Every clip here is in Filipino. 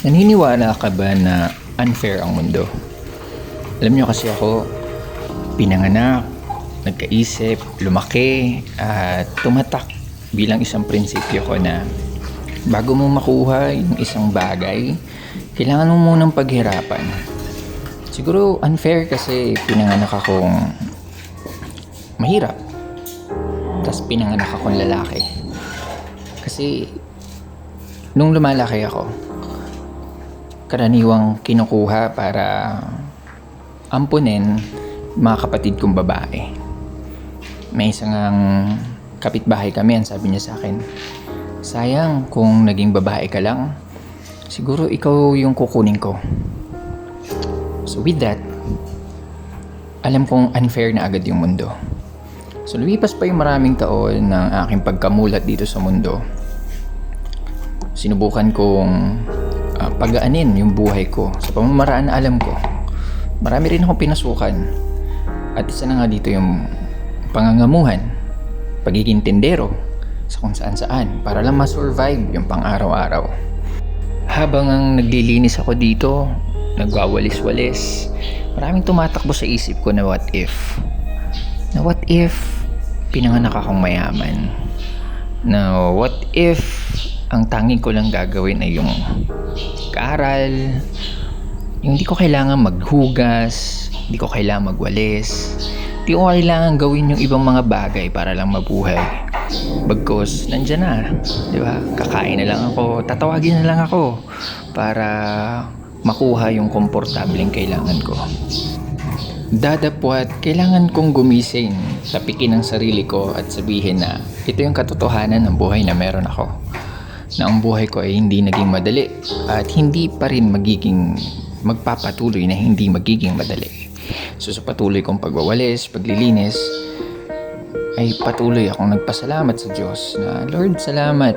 Naniniwala ka ba na unfair ang mundo? Alam nyo kasi ako, pinanganak, nagkaisip, lumaki, at tumatak bilang isang prinsipyo ko na bago mo makuha yung isang bagay, kailangan mo munang paghirapan. Siguro unfair kasi pinanganak akong mahirap. Tapos pinanganak akong lalaki. Kasi nung lumalaki ako, karaniwang kinukuha para ampunin mga kapatid kong babae. May isang kapitbahay kami, ang sabi niya sa akin, sayang kung naging babae ka lang, siguro ikaw yung kukunin ko. So with that, alam kong unfair na agad yung mundo. So lumipas pa yung maraming taon ng aking pagkamulat dito sa mundo. Sinubukan kong pagaanin yung buhay ko sa pamamaraan na alam ko. Marami rin akong pinasukan. At isa na nga dito yung pangangamuhan, pagiging tindero sa kung saan saan para lang ma-survive yung pang-araw-araw. Habang ang naglilinis ako dito, nagwawalis-walis, maraming tumatakbo sa isip ko na what if. Na what if pinanganak akong mayaman? Na what if ang tanging ko lang gagawin ay yung kaaral, yung hindi ko kailangan maghugas, hindi ko kailangan magwalis, hindi ko kailangan gawin yung ibang mga bagay para lang mabuhay. Bagkos, nandyan na. Di ba? Kakain na lang ako, tatawagin na lang ako para makuha yung komportableng kailangan ko. Dadapwat, kailangan kong gumising, tapikin ang sarili ko at sabihin na ito yung katotohanan ng buhay na meron ako. Na ang buhay ko ay hindi naging madali at hindi pa rin magiging magpapatuloy na hindi magiging madali. So sa patuloy kong pagwawalis, paglilinis, ay patuloy akong nagpasalamat sa Diyos na Lord, salamat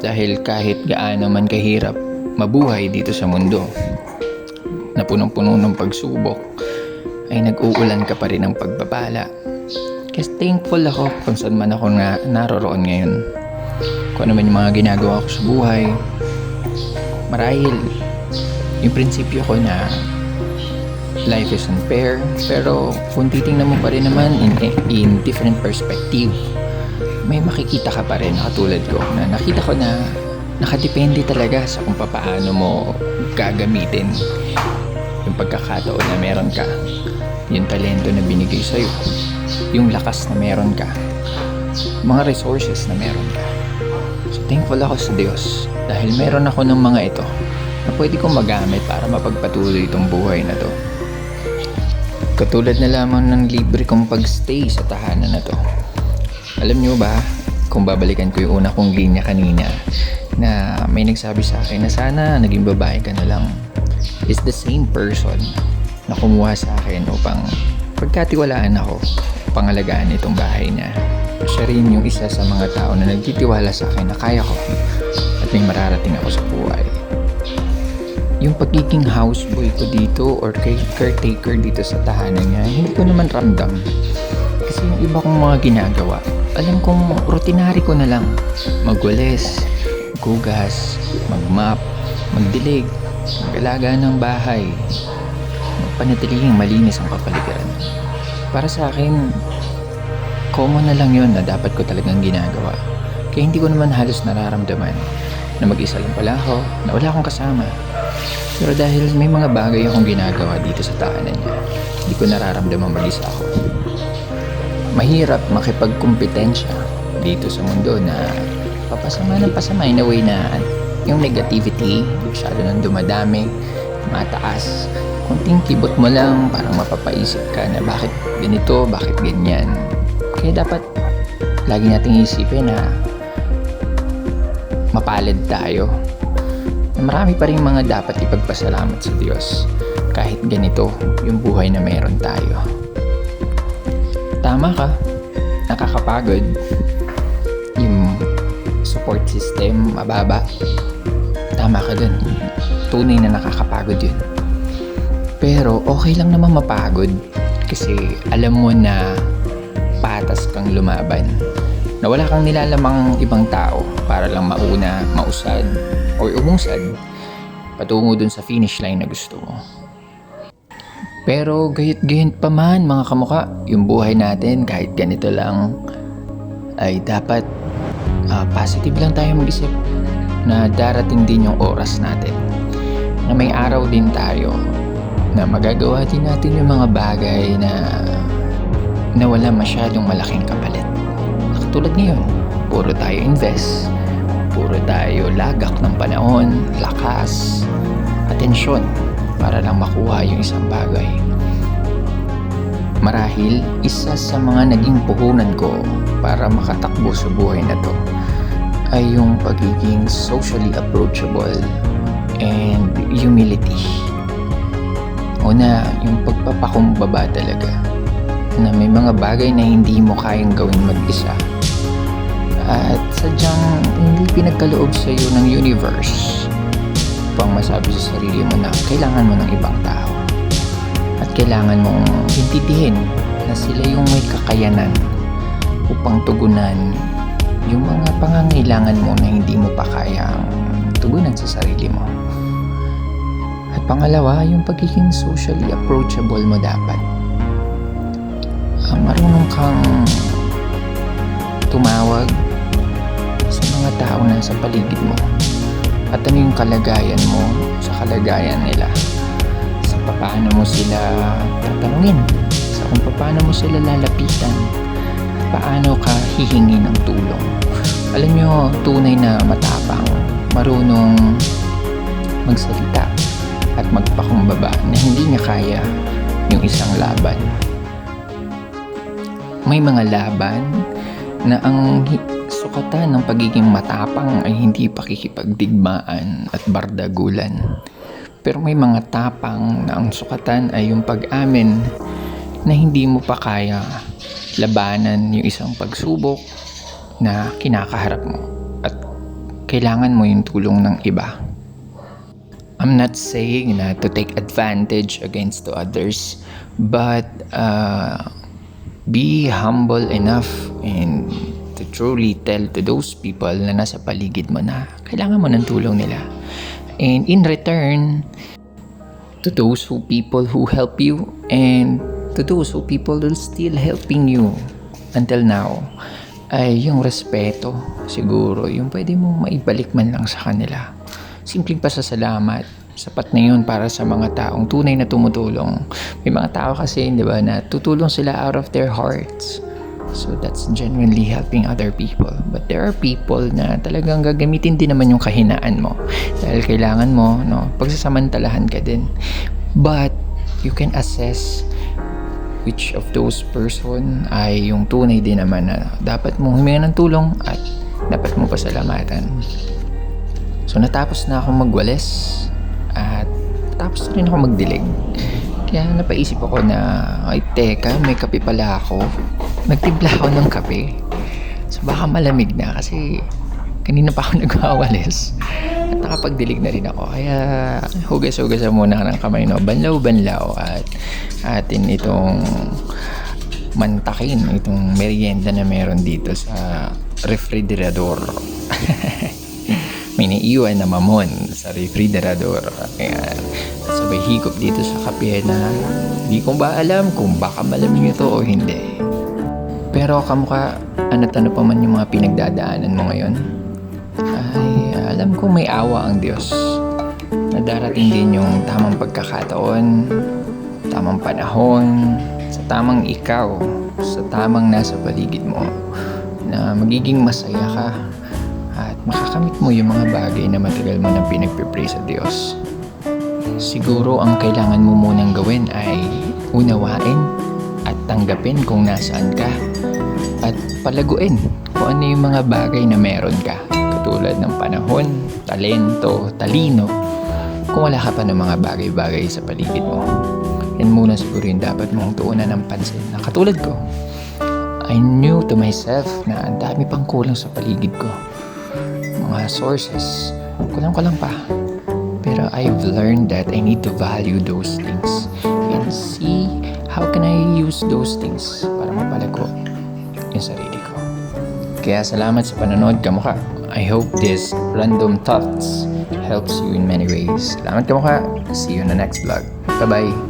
dahil kahit gaano man kahirap mabuhay dito sa mundo na punong-puno ng pagsubok ay nag-uulan ka pa rin ng pagbabala. Kasi thankful ako kung saan man ako na naroroon ngayon. Kung ano man yung mga ginagawa ko sa buhay. Marahil, yung prinsipyo ko na life is unfair, pero kung titingnan mo pa rin naman in, in different perspective, may makikita ka pa rin katulad ko na nakita ko na nakadepende talaga sa kung paano mo gagamitin yung pagkakataon na meron ka yung talento na binigay sa'yo yung lakas na meron ka mga resources na meron ka thankful ako sa Diyos dahil meron ako ng mga ito na pwede kong magamit para mapagpatuloy itong buhay na to katulad na lamang ng libre kong pagstay sa tahanan na to alam nyo ba kung babalikan ko yung una kong linya kanina na may nagsabi sa akin na sana naging babae ka na lang is the same person na kumuha sa akin upang pagkatiwalaan ako pangalagaan itong bahay niya. Siya rin yung isa sa mga tao na nagtitiwala sa akin na kaya ko at may mararating ako sa buhay. Yung pagiging houseboy ko dito or caretaker dito sa tahanan niya, hindi ko naman ramdam. Kasi yung iba kong mga ginagawa, alam kong rutinary ko na lang. Magwalis, gugas, magmap, magdilig, mag-alaga ng bahay, magpanatiling malinis ang kapaligiran. Para sa akin, common na lang yon na dapat ko talagang ginagawa. Kaya hindi ko naman halos nararamdaman na mag-isa lang pala ako, na wala akong kasama. Pero dahil may mga bagay akong ginagawa dito sa tahanan niya, hindi ko nararamdaman mag-isa ako. Mahirap makipagkumpetensya dito sa mundo na papasama ng pasama in a way na yung negativity masyado nang dumadami, mataas. Kunting kibot mo lang, parang mapapaisip ka na bakit ganito, bakit ganyan. Kaya dapat lagi nating isipin na mapalad tayo. Marami pa rin mga dapat ipagpasalamat sa Diyos kahit ganito yung buhay na meron tayo. Tama ka, nakakapagod. Yung support system mababa. Tama ka dun. Tunay na nakakapagod yun. Pero okay lang naman mapagod kasi alam mo na patas kang lumaban. Na wala kang nilalamang ibang tao para lang mauna, mausad, or umusad. patungo dun sa finish line na gusto mo. Pero gayet-gayet pa man mga kamuka, yung buhay natin kahit ganito lang ay dapat ah, positive lang tayo mag-isip na darating din yung oras natin. Na may araw din tayo na magagawa din natin yung mga bagay na na wala masyadong malaking kapalit. Katulad ngayon, puro tayo invest, puro tayo lagak ng panahon, lakas, atensyon para lang makuha yung isang bagay. Marahil, isa sa mga naging puhunan ko para makatakbo sa buhay na to ay yung pagiging socially approachable and humility. Una, yung pagpapakumbaba talaga na may mga bagay na hindi mo kayang gawin mag-isa at sadyang hindi pinagkaloob sa iyo ng universe upang masabi sa sarili mo na kailangan mo ng ibang tao at kailangan mong intindihin na sila yung may kakayanan upang tugunan yung mga pangangailangan mo na hindi mo pa kayang tugunan sa sarili mo. At pangalawa, yung pagiging socially approachable mo dapat. Ah, marunong kang tumawag sa mga tao na sa paligid mo. At ano yung kalagayan mo sa kalagayan nila. Sa paano mo sila tatanungin. Sa kung paano mo sila lalapitan. At paano ka hihingi ng tulong. Alam nyo, tunay na matapang, marunong magsalita at magpakumbaba na hindi niya kaya yung isang laban. May mga laban na ang sukatan ng pagiging matapang ay hindi pakikipagdigmaan at bardagulan. Pero may mga tapang na ang sukatan ay yung pag-amin na hindi mo pa kaya labanan yung isang pagsubok na kinakaharap mo at kailangan mo yung tulong ng iba. I'm not saying na to take advantage against to others, but uh, be humble enough and to truly tell to those people na nasa paligid mo na kailangan mo ng tulong nila. And in return, to those who people who help you and to those who people who still helping you until now ay yung respeto siguro yung pwede mong maibalik man lang sa kanila simpleng pasasalamat sapat na yun para sa mga taong tunay na tumutulong. May mga tao kasi di ba na tutulong sila out of their hearts. So that's genuinely helping other people. But there are people na talagang gagamitin din naman yung kahinaan mo. Dahil kailangan mo no pagsasamantalahan ka din. But you can assess which of those person ay yung tunay din naman na dapat mong huminga ng tulong at dapat mo pasalamatan. So natapos na akong magwalis at tapos na rin ako magdilig. Kaya napaisip ako na, ay teka, may kape pala ako. Nagtimpla ako ng kape. So baka malamig na kasi kanina pa ako nagwawalis. At nakapagdilig na rin ako. Kaya hugas-hugas muna ng kamay no. Banlaw-banlaw at atin itong mantakin, itong merienda na meron dito sa refrigerador. May naiwan na mamon sa refrigerador. Kaya sabay higop dito sa kape na hindi ko ba alam kung baka malamig ito o hindi. Pero kamukha, ano't ano pa man yung mga pinagdadaanan mo ngayon, ay alam ko may awa ang Diyos na darating din yung tamang pagkakataon, tamang panahon, sa tamang ikaw, sa tamang nasa paligid mo, na magiging masaya ka at makakamit mo yung mga bagay na matagal mo nang pinagpipray sa Diyos. Siguro ang kailangan mo munang gawin ay unawain at tanggapin kung nasaan ka at palaguin kung ano yung mga bagay na meron ka katulad ng panahon, talento, talino kung wala ka pa ng mga bagay-bagay sa paligid mo. Yan muna siguro yung dapat mong tuunan ng pansin na katulad ko. I knew to myself na ang dami pang kulang sa paligid ko. Mga sources, kulang-kulang pa. Pero I've learned that I need to value those things and see how can I use those things para mapalago yung sarili ko. Kaya salamat sa panonood kamukha. I hope these random thoughts helps you in many ways. Salamat ka mukha. See you in the next vlog. Bye-bye.